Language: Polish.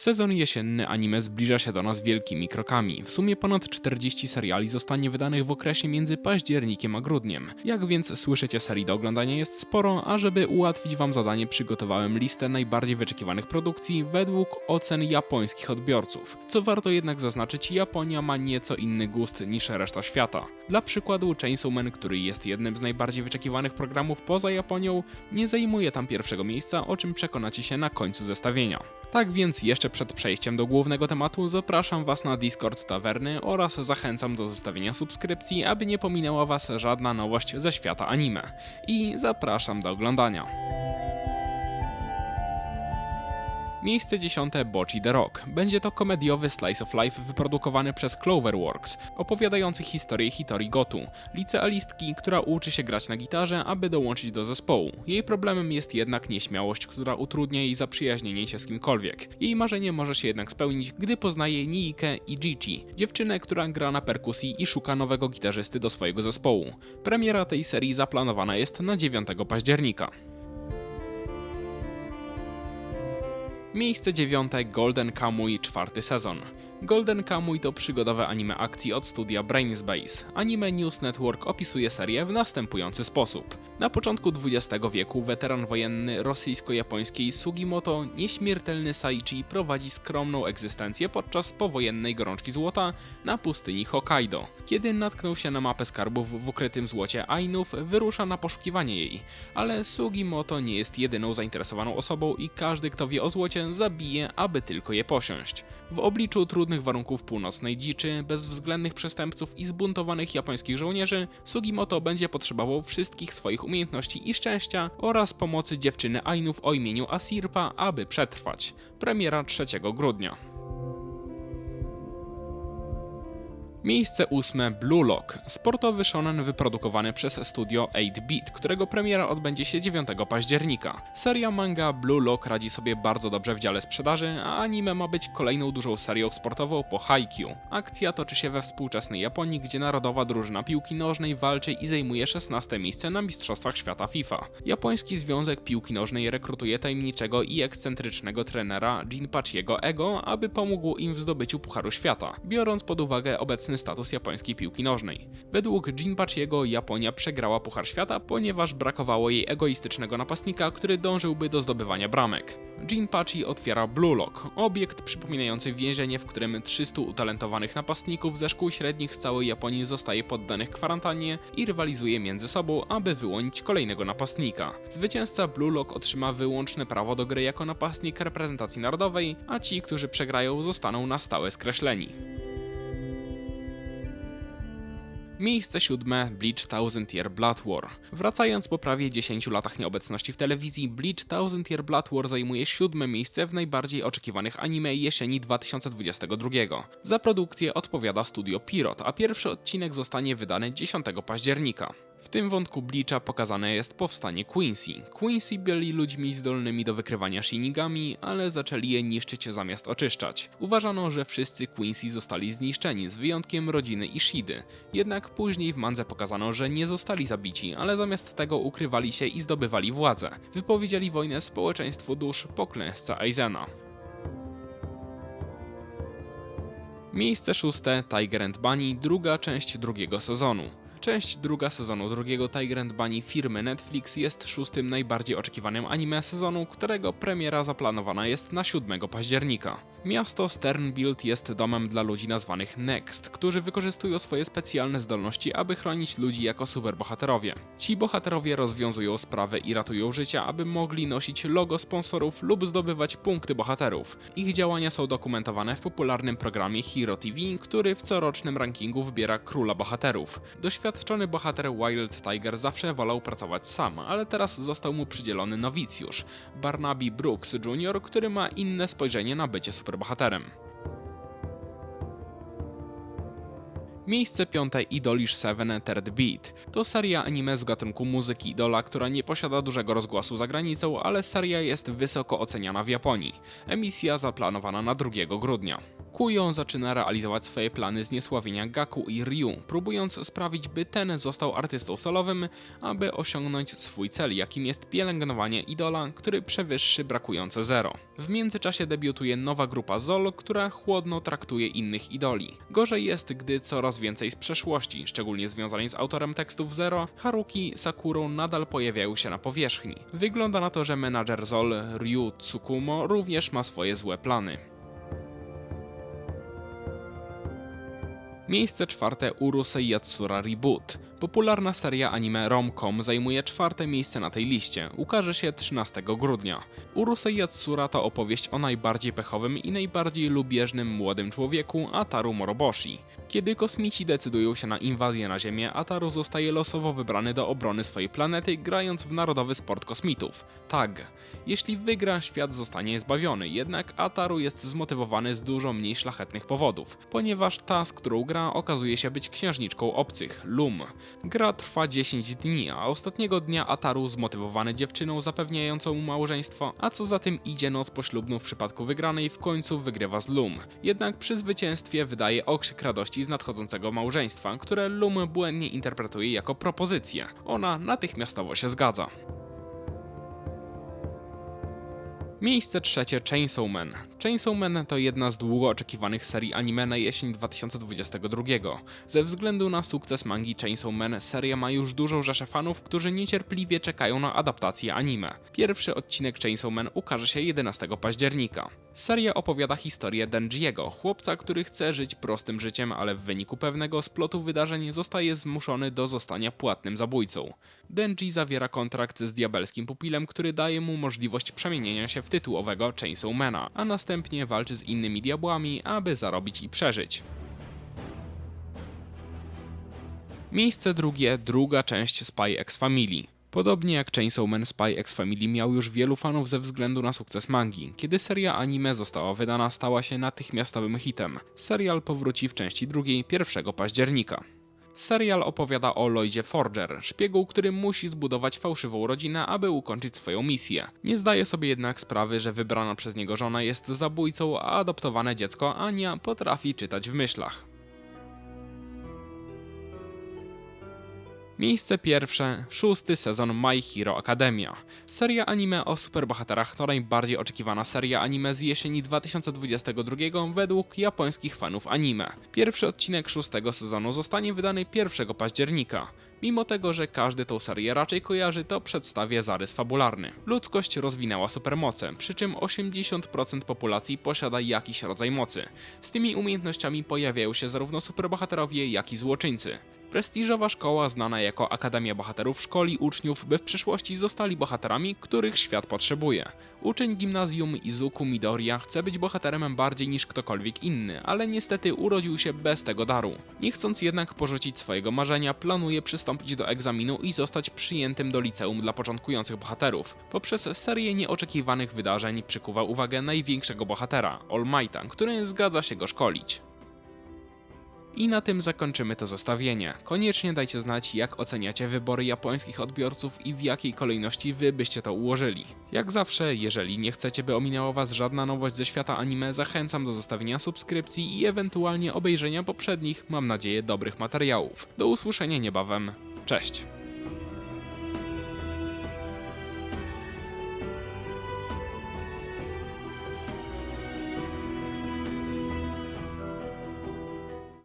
Sezon jesienny anime zbliża się do nas wielkimi krokami. W sumie ponad 40 seriali zostanie wydanych w okresie między październikiem a grudniem. Jak więc słyszycie, serii do oglądania jest sporo, a żeby ułatwić wam zadanie przygotowałem listę najbardziej wyczekiwanych produkcji według ocen japońskich odbiorców. Co warto jednak zaznaczyć, Japonia ma nieco inny gust niż reszta świata. Dla przykładu Chainsaw Man, który jest jednym z najbardziej wyczekiwanych programów poza Japonią, nie zajmuje tam pierwszego miejsca, o czym przekonacie się na końcu zestawienia. Tak więc jeszcze przed przejściem do głównego tematu zapraszam Was na Discord Tawerny oraz zachęcam do zostawienia subskrypcji, aby nie pominęła Was żadna nowość ze świata anime. I zapraszam do oglądania. Miejsce dziesiąte Bochi the Rock. Będzie to komediowy slice of life wyprodukowany przez Cloverworks, opowiadający historię Hitori Gotu, licealistki, która uczy się grać na gitarze, aby dołączyć do zespołu. Jej problemem jest jednak nieśmiałość, która utrudnia jej zaprzyjaźnienie się z kimkolwiek. Jej marzenie może się jednak spełnić, gdy poznaje Niikę i Jichi, dziewczynę, która gra na perkusji i szuka nowego gitarzysty do swojego zespołu. Premiera tej serii zaplanowana jest na 9 października. Miejsce dziewiąte Golden Kamuy czwarty sezon. Golden Kamuy to przygodowe anime akcji od studia Brainspace. Anime News Network opisuje serię w następujący sposób. Na początku XX wieku weteran wojenny rosyjsko-japońskiej Sugimoto, nieśmiertelny Saichi, prowadzi skromną egzystencję podczas powojennej gorączki złota na pustyni Hokkaido. Kiedy natknął się na mapę skarbów w ukrytym złocie Ainów, wyrusza na poszukiwanie jej. Ale Sugimoto nie jest jedyną zainteresowaną osobą i każdy, kto wie o złocie, zabije, aby tylko je posiąść. W obliczu trudnych warunków północnej dziczy, bezwzględnych przestępców i zbuntowanych japońskich żołnierzy, Sugimoto będzie potrzebował wszystkich swoich umiejętności i szczęścia oraz pomocy dziewczyny Ainów o imieniu Asirpa, aby przetrwać. Premiera 3 grudnia. Miejsce ósme Blue Lock, sportowy shonen wyprodukowany przez studio 8-Bit, którego premiera odbędzie się 9 października. Seria manga Blue Lock radzi sobie bardzo dobrze w dziale sprzedaży, a anime ma być kolejną dużą serią sportową po Haikyuu. Akcja toczy się we współczesnej Japonii, gdzie narodowa drużyna piłki nożnej walczy i zajmuje 16 miejsce na Mistrzostwach Świata FIFA. Japoński Związek Piłki Nożnej rekrutuje tajemniczego i ekscentrycznego trenera Jinpachiego Ego, aby pomógł im w zdobyciu Pucharu Świata, biorąc pod uwagę obecny status japońskiej piłki nożnej. Według Jinpachiego Japonia przegrała Puchar Świata, ponieważ brakowało jej egoistycznego napastnika, który dążyłby do zdobywania bramek. Jinpachi otwiera Blue Lock, obiekt przypominający więzienie, w którym 300 utalentowanych napastników ze szkół średnich z całej Japonii zostaje poddanych kwarantannie i rywalizuje między sobą, aby wyłonić kolejnego napastnika. Zwycięzca Blue Lock otrzyma wyłączne prawo do gry jako napastnik reprezentacji narodowej, a ci, którzy przegrają, zostaną na stałe skreśleni. Miejsce siódme Bleach Thousand Year Blood War. Wracając po prawie 10 latach nieobecności w telewizji, Bleach Thousand Year Blood War zajmuje siódme miejsce w najbardziej oczekiwanych anime jesieni 2022. Za produkcję odpowiada studio Pirot, a pierwszy odcinek zostanie wydany 10 października. W tym wątku Bleacha pokazane jest powstanie Quincy. Quincy byli ludźmi zdolnymi do wykrywania shinigami, ale zaczęli je niszczyć zamiast oczyszczać. Uważano, że wszyscy Quincy zostali zniszczeni, z wyjątkiem rodziny Ishidy. Jednak później w mandze pokazano, że nie zostali zabici, ale zamiast tego ukrywali się i zdobywali władzę. Wypowiedzieli wojnę społeczeństwu dusz po klęsce Aizena. Miejsce szóste Tiger and Bunny, druga część drugiego sezonu. Część druga sezonu drugiego Tiger and Bunny firmy Netflix jest szóstym najbardziej oczekiwanym anime sezonu, którego premiera zaplanowana jest na 7 października. Miasto Sternbild jest domem dla ludzi nazwanych Next, którzy wykorzystują swoje specjalne zdolności, aby chronić ludzi jako superbohaterowie. Ci bohaterowie rozwiązują sprawy i ratują życia, aby mogli nosić logo sponsorów lub zdobywać punkty bohaterów. Ich działania są dokumentowane w popularnym programie Hero TV, który w corocznym rankingu wybiera króla bohaterów. Doświadczony bohater Wild Tiger zawsze wolał pracować sam, ale teraz został mu przydzielony nowicjusz, Barnaby Brooks Jr., który ma inne spojrzenie na bycie superbohaterem. Miejsce piąte Idolish 7 Third Beat. To seria anime z gatunku muzyki idola, która nie posiada dużego rozgłosu za granicą, ale seria jest wysoko oceniana w Japonii. Emisja zaplanowana na 2 grudnia. Kujo zaczyna realizować swoje plany zniesławienia Gaku i Ryu, próbując sprawić, by ten został artystą solowym, aby osiągnąć swój cel, jakim jest pielęgnowanie idola, który przewyższy brakujące zero. W międzyczasie debiutuje nowa grupa Zol, która chłodno traktuje innych idoli. Gorzej jest, gdy coraz więcej z przeszłości, szczególnie związanej z autorem tekstów Zero, Haruki Sakuro nadal pojawiają się na powierzchni. Wygląda na to, że menadżer Zol, Ryu Tsukumo, również ma swoje złe plany. Miejsce czwarte Urusei Yatsura Reboot. Popularna seria anime Rom-Com zajmuje czwarte miejsce na tej liście. Ukaże się 13 grudnia. Urusei Yatsura to opowieść o najbardziej pechowym i najbardziej lubieżnym młodym człowieku Ataru Moroboshi. Kiedy kosmici decydują się na inwazję na Ziemię, Ataru zostaje losowo wybrany do obrony swojej planety, grając w narodowy sport kosmitów TAG. Jeśli wygra, świat zostanie zbawiony, jednak Ataru jest zmotywowany z dużo mniej szlachetnych powodów, ponieważ ta, z którą gra, okazuje się być księżniczką obcych, Lum. Gra trwa 10 dni, a ostatniego dnia Ataru, zmotywowany dziewczyną zapewniającą mu małżeństwo, a co za tym idzie noc poślubną w przypadku wygranej, w końcu wygrywa z Lum. Jednak przy zwycięstwie wydaje okrzyk radości z nadchodzącego małżeństwa, które Lum błędnie interpretuje jako propozycję. Ona natychmiastowo się zgadza. Miejsce trzecie Chainsaw Man. Chainsaw Man to jedna z długo oczekiwanych serii anime na jesień 2022. Ze względu na sukces mangi Chainsaw Man, seria ma już dużą rzeszę fanów, którzy niecierpliwie czekają na adaptację anime. Pierwszy odcinek Chainsaw Man ukaże się 11 października. Seria opowiada historię Denjiego, chłopca, który chce żyć prostym życiem, ale w wyniku pewnego splotu wydarzeń zostaje zmuszony do zostania płatnym zabójcą. Denji zawiera kontrakt z diabelskim pupilem, który daje mu możliwość przemienienia się w tytułowego Chainsawmana, a następnie walczy z innymi diabłami, aby zarobić i przeżyć. Miejsce drugie, druga część Spy X Family. Podobnie jak Chainsaw Man Spy X Family miał już wielu fanów ze względu na sukces mangi. Kiedy seria anime została wydana, stała się natychmiastowym hitem. Serial powróci w części drugiej 1 października. Serial opowiada o Lloydzie Forger, szpiegu, który musi zbudować fałszywą rodzinę, aby ukończyć swoją misję. Nie zdaje sobie jednak sprawy, że wybrana przez niego żona jest zabójcą, a adoptowane dziecko Ania potrafi czytać w myślach. Miejsce pierwsze, szósty sezon My Hero Academia. Seria anime o superbohaterach to najbardziej oczekiwana seria anime z jesieni 2022 według japońskich fanów anime. Pierwszy odcinek szóstego sezonu zostanie wydany 1 października. Mimo tego, że każdy tą serię raczej kojarzy, to przedstawia zarys fabularny. Ludzkość rozwinęła supermoce, przy czym 80% populacji posiada jakiś rodzaj mocy. Z tymi umiejętnościami pojawiają się zarówno superbohaterowie, jak i złoczyńcy. Prestiżowa szkoła znana jako Akademia Bohaterów szkoli uczniów, by w przyszłości zostali bohaterami, których świat potrzebuje. Uczeń gimnazjum Izuku Midoriya chce być bohaterem bardziej niż ktokolwiek inny, ale niestety urodził się bez tego daru. Nie chcąc jednak porzucić swojego marzenia, planuje przystąpić do egzaminu i zostać przyjętym do liceum dla początkujących bohaterów. Poprzez serię nieoczekiwanych wydarzeń przykuwa uwagę największego bohatera, All Mighta, który zgadza się go szkolić. I na tym zakończymy to zestawienie. Koniecznie dajcie znać, jak oceniacie wybory japońskich odbiorców i w jakiej kolejności wy byście to ułożyli. Jak zawsze, jeżeli nie chcecie, by ominęła was żadna nowość ze świata anime, zachęcam do zostawienia subskrypcji i ewentualnie obejrzenia poprzednich, mam nadzieję, dobrych materiałów. Do usłyszenia niebawem. Cześć!